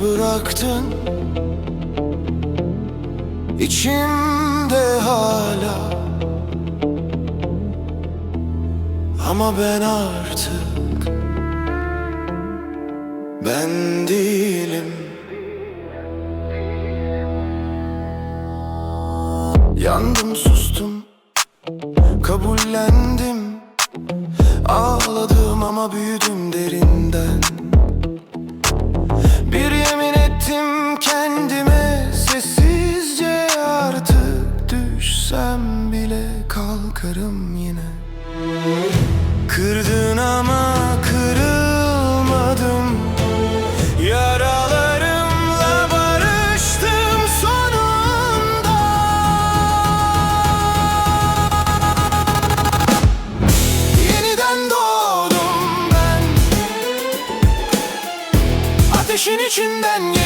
bıraktın. İçimde hala. Ama ben artık Ben değilim. Yandım sustum Kabullendim. Ağladım ama büyüdüm düşsem bile Kalkarım yine. Kırdın ama kırılmadım. Yaralarımla barıştım sonunda. Yeniden doğdum ben. Ateşin içinden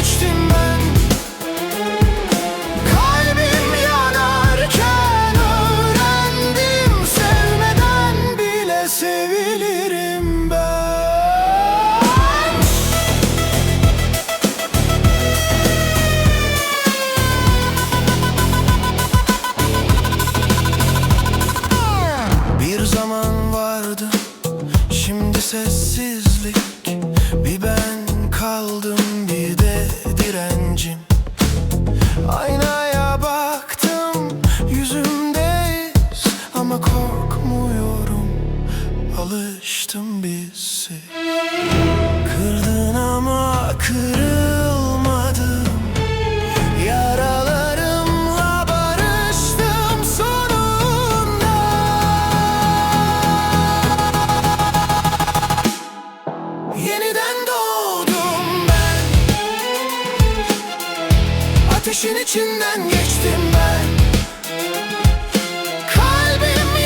Ateşin içinden geçtim ben. Kalbim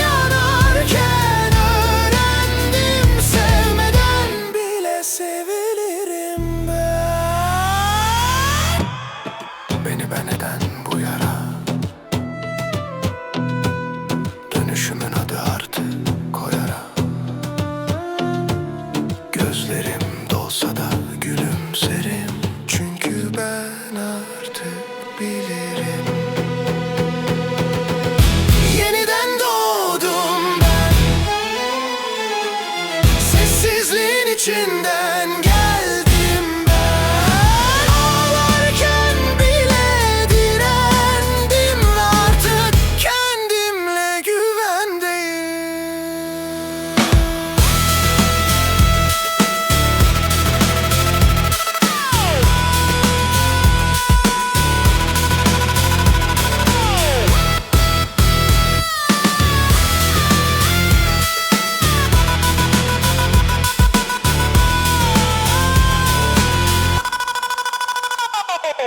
Beni ben eden bu yara? Dönüşümün adı artık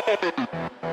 Oh,